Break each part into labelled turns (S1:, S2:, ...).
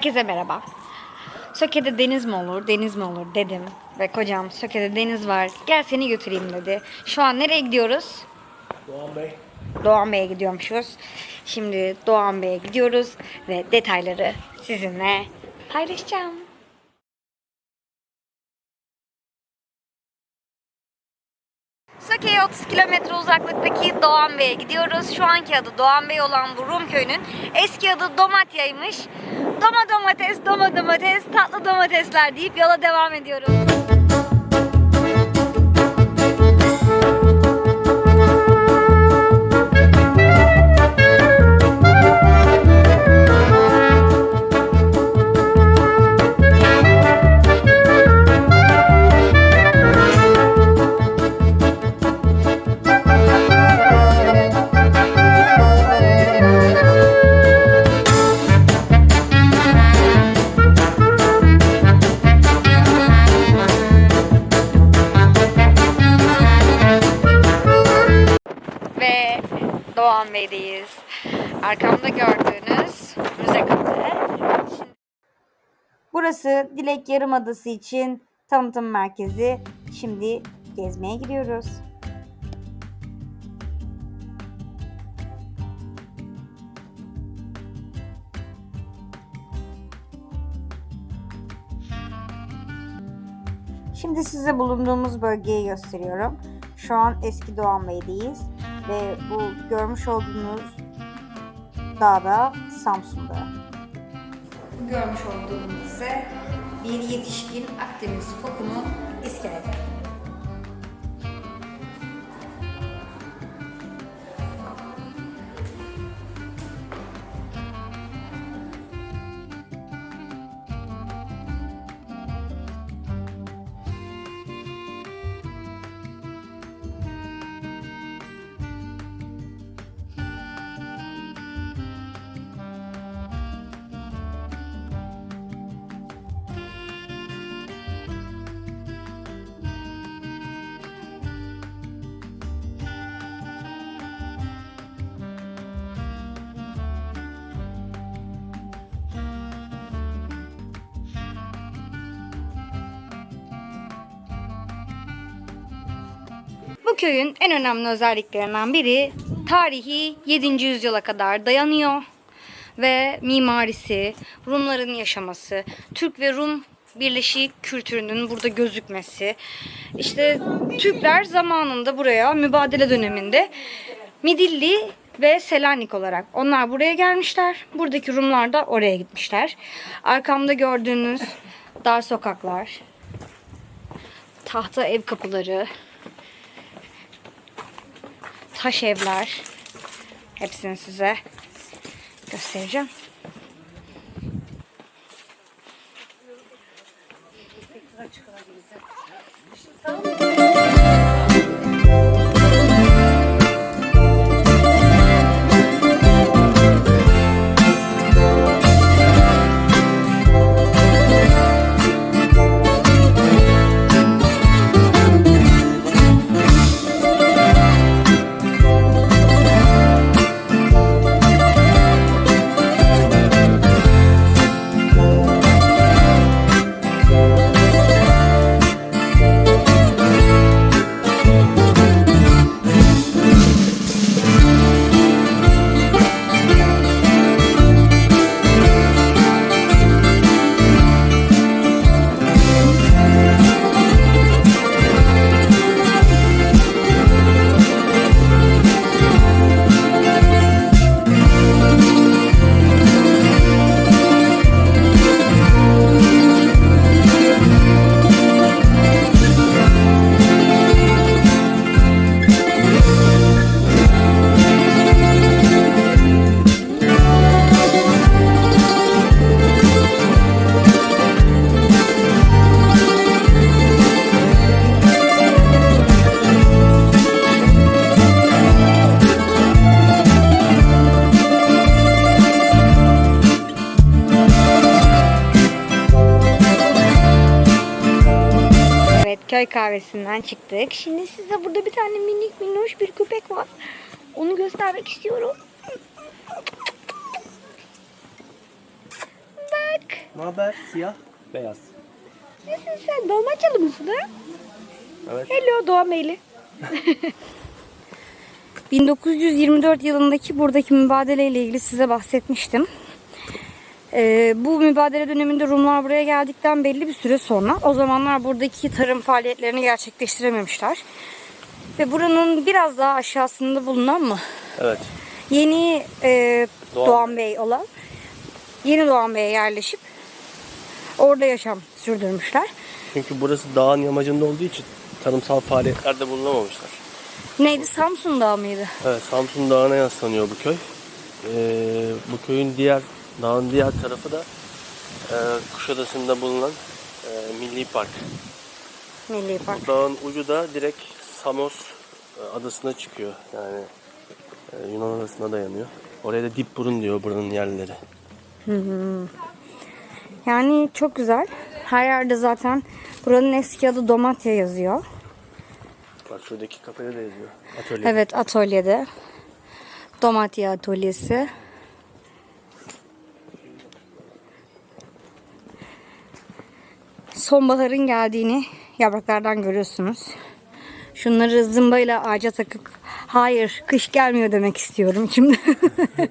S1: Herkese merhaba. Söke'de deniz mi olur, deniz mi olur dedim. Ve kocam Söke'de deniz var, gel seni götüreyim dedi. Şu an nereye gidiyoruz?
S2: Doğan Bey.
S1: Doğan Bey'e gidiyormuşuz. Şimdi Doğan Bey'e gidiyoruz ve detayları sizinle paylaşacağım. Söke'ye 30 kilometre uzaklıktaki Doğan Bey'e gidiyoruz. Şu anki adı Doğan Bey olan bu Rum köyünün eski adı Domatya'ymış. Doma domates, doma domates, tatlı domatesler deyip yola devam ediyoruz. Burası Dilek Yarımadası için tanıtım merkezi. Şimdi gezmeye gidiyoruz. Şimdi size bulunduğumuz bölgeyi gösteriyorum. Şu an eski Doğan Bey'deyiz ve bu görmüş olduğunuz dağda Samsun'da. Görmüş olduğunuz ise bir yetişkin Akdeniz fokunun iskeleti. Bu köyün en önemli özelliklerinden biri tarihi 7. yüzyıla kadar dayanıyor ve mimarisi, Rumların yaşaması, Türk ve Rum birleşik kültürünün burada gözükmesi. İşte Türkler zamanında buraya mübadele döneminde Midilli ve Selanik olarak onlar buraya gelmişler. Buradaki Rumlar da oraya gitmişler. Arkamda gördüğünüz dar sokaklar, tahta ev kapıları, taş evler. Hepsini size göstereceğim. Evet köy kahvesinden çıktık. Şimdi size burada bir tane minik minnoş bir köpek var. Onu göstermek istiyorum. Bak
S2: Ne haber? Siyah, beyaz.
S1: Nesin sen? Dalmaçyalı mısın ha?
S2: Evet.
S1: Hello Doğan Beyli. 1924 yılındaki buradaki mübadeleyle ilgili size bahsetmiştim. Ee, bu mübadele döneminde Rumlar buraya geldikten belli bir süre sonra o zamanlar buradaki tarım faaliyetlerini gerçekleştirememişler. Ve buranın biraz daha aşağısında bulunan mı?
S2: Evet.
S1: Yeni e,
S2: Doğan
S1: Doğan, Bey olan Yeni Doğan Bey'e yerleşip orada yaşam sürdürmüşler.
S2: Çünkü burası dağın yamacında olduğu için tarımsal faaliyetlerde bulunamamışlar.
S1: Neydi? Samsun Dağı mıydı?
S2: Evet, Samsun Dağı'na yaslanıyor bu köy. Ee, bu köyün diğer, dağın diğer tarafı da e, Kuşadası'nda bulunan e, Milli Park.
S1: Milli Park.
S2: Dağın ucu da direkt Samos e, adasına çıkıyor. Yani e, Yunan adasına dayanıyor. Oraya da dip burun diyor buranın yerlileri.
S1: Yani çok güzel. Her yerde zaten buranın eski adı Domatya yazıyor.
S2: Bak şuradaki kafede de yazıyor. Atölye.
S1: Evet atölyede. Domatya atölyesi. Sonbaharın geldiğini yapraklardan görüyorsunuz. Şunları zımbayla ağaca takıp hayır kış gelmiyor demek istiyorum içimde.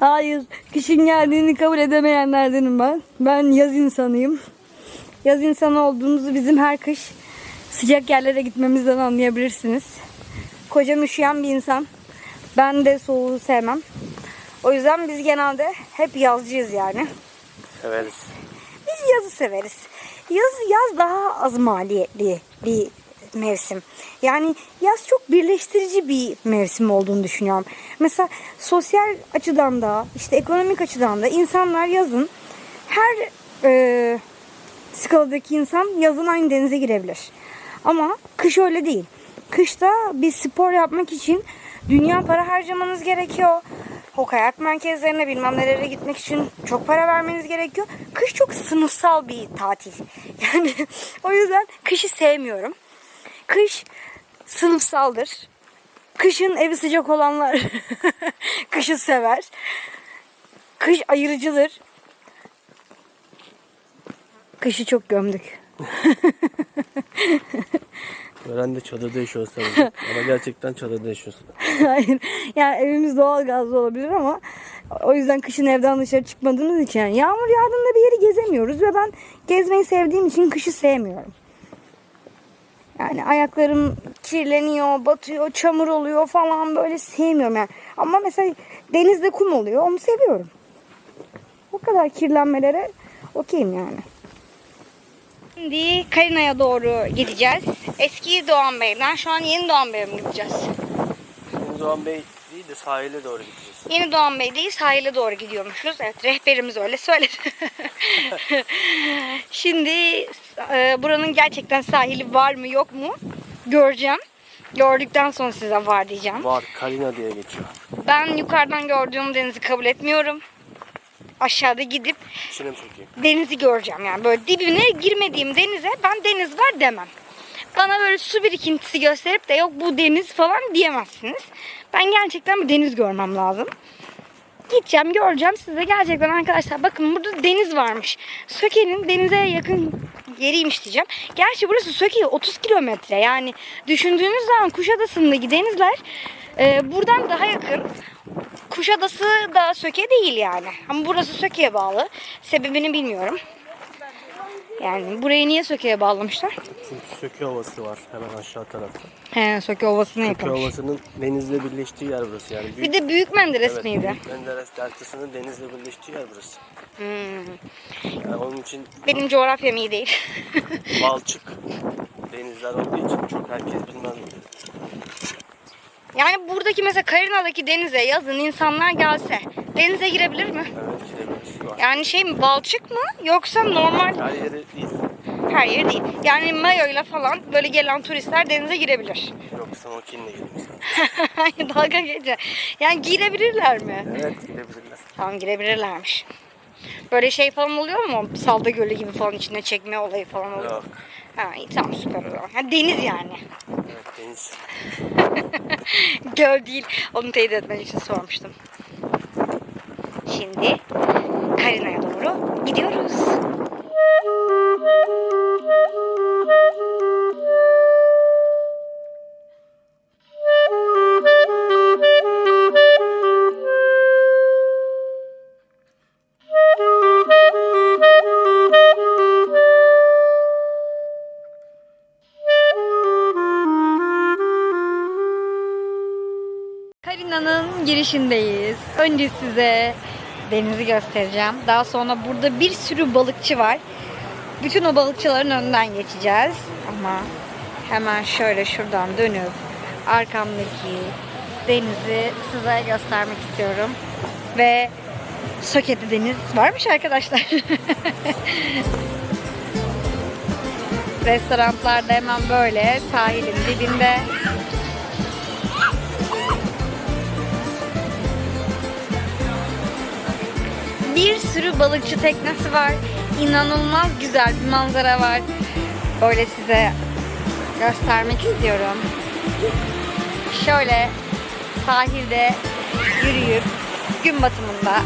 S1: hayır kışın geldiğini kabul edemeyenlerdenim ben. Ben yaz insanıyım. Yaz insanı olduğumuzu bizim her kış sıcak yerlere gitmemizden anlayabilirsiniz. Kocam üşüyen bir insan. Ben de soğuğu sevmem. O yüzden biz genelde hep yazcıyız yani.
S2: Severiz.
S1: Yazı severiz. Yaz, yaz daha az maliyetli bir mevsim. Yani yaz çok birleştirici bir mevsim olduğunu düşünüyorum. Mesela sosyal açıdan da işte ekonomik açıdan da insanlar yazın her e, skaladaki insan yazın aynı denize girebilir. Ama kış öyle değil. Kışta bir spor yapmak için dünya para harcamanız gerekiyor. Kayak merkezlerine bilmem nerelere gitmek için çok para vermeniz gerekiyor. Kış çok sınıfsal bir tatil. Yani o yüzden kışı sevmiyorum. Kış sınıfsaldır. Kışın evi sıcak olanlar kışı sever. Kış ayırıcıdır. Kışı çok gömdük.
S2: Öğren de çadırda yaşıyorsun. Ama gerçekten çadırda yaşıyorsun.
S1: Hayır. Yani evimiz doğal gazlı olabilir ama o yüzden kışın evden dışarı çıkmadığımız için yani yağmur yağdığında bir yeri gezemiyoruz ve ben gezmeyi sevdiğim için kışı sevmiyorum. Yani ayaklarım kirleniyor, batıyor, çamur oluyor falan böyle sevmiyorum yani. Ama mesela denizde kum oluyor, onu seviyorum. O kadar kirlenmelere okeyim yani. Şimdi Karina'ya doğru gideceğiz. Eski Doğan Bey'den şu an Yeni Doğan Bey'e mi gideceğiz?
S2: Şimdi Doğan Bey değil de sahile doğru gideceğiz.
S1: Yeni Doğan Bey değil sahile doğru gidiyormuşuz. Evet rehberimiz öyle söyledi. Şimdi e, buranın gerçekten sahili var mı yok mu göreceğim. Gördükten sonra size var diyeceğim.
S2: Var, Kalina diye geçiyor.
S1: Ben yukarıdan gördüğüm denizi kabul etmiyorum. Aşağıda gidip denizi göreceğim yani böyle dibine girmediğim denize ben deniz var demem. Bana böyle su birikintisi gösterip de yok bu deniz falan diyemezsiniz. Ben gerçekten bir deniz görmem lazım. Gideceğim göreceğim size gerçekten arkadaşlar bakın burada deniz varmış. Söke'nin denize yakın yeriymiş diyeceğim. Gerçi burası Söke 30 kilometre yani düşündüğünüz zaman Kuşadası'ndaki denizler e, buradan daha yakın. Kuşadası da Söke değil yani. Ama burası Söke'ye bağlı. Sebebini bilmiyorum. Yani burayı niye Söke'ye bağlamışlar?
S2: Çünkü Söke Ovası var hemen aşağı tarafta.
S1: He, Söke Ovası'na
S2: Söke. Ovası'nın denizle birleştiği yer burası yani.
S1: Bir de Büyük Menderes
S2: evet,
S1: miydi?
S2: Büyük Menderes Deltası'nın denizle birleştiği yer burası.
S1: Hmm.
S2: Yani onun için
S1: Benim coğrafyam iyi değil.
S2: balçık denizler olduğu için çok herkes bilmez bunu.
S1: Yani buradaki mesela Karina'daki denize yazın insanlar gelse denize girebilir mi?
S2: Evet gidebiliriz. Var.
S1: Yani şey mi balçık mı yoksa normal
S2: Her yeri değil.
S1: her yer değil. Yani mayoyla falan böyle gelen turistler denize girebilir.
S2: Yok snorkelinle gidebiliriz.
S1: Ay, Dalga geçe. Yani girebilirler mi?
S2: Evet gidebilirler.
S1: Tamam girebilirlermiş. Böyle şey falan oluyor mu? Salda Gölü gibi falan içine çekme olayı falan oluyor.
S2: Yok.
S1: Ha iyi tamam süper o zaman. Ha, deniz yani.
S2: Evet deniz.
S1: Göl değil. Onu teyit etmek için sormuştum. Şimdi Karina'ya doğru gidiyoruz. Girişindeyiz. Önce size denizi göstereceğim. Daha sonra burada bir sürü balıkçı var. Bütün o balıkçıların önünden geçeceğiz. Ama hemen şöyle şuradan dönüp arkamdaki denizi size göstermek istiyorum. Ve Soket'te deniz varmış arkadaşlar. Restoranlarda hemen böyle sahilin dibinde Bir sürü balıkçı teknesi var. İnanılmaz güzel bir manzara var. Böyle size göstermek istiyorum. Şöyle sahilde yürüyüp gün batımında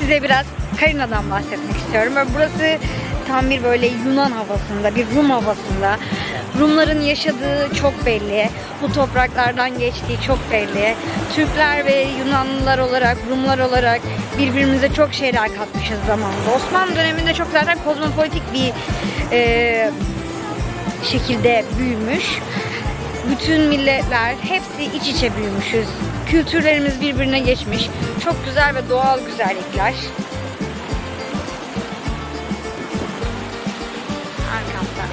S1: size biraz Karina'dan bahsetmek istiyorum. Burası tam bir böyle Yunan havasında, bir Rum havasında. Rumların yaşadığı çok belli. Bu topraklardan geçtiği çok belli. Türkler ve Yunanlılar olarak, Rumlar olarak birbirimize çok şeyler katmışız zamanında. Osmanlı döneminde çok zaten kozmopolitik bir e, şekilde büyümüş. Bütün milletler hepsi iç içe büyümüşüz. Kültürlerimiz birbirine geçmiş. Çok güzel ve doğal güzellikler. Arkamda.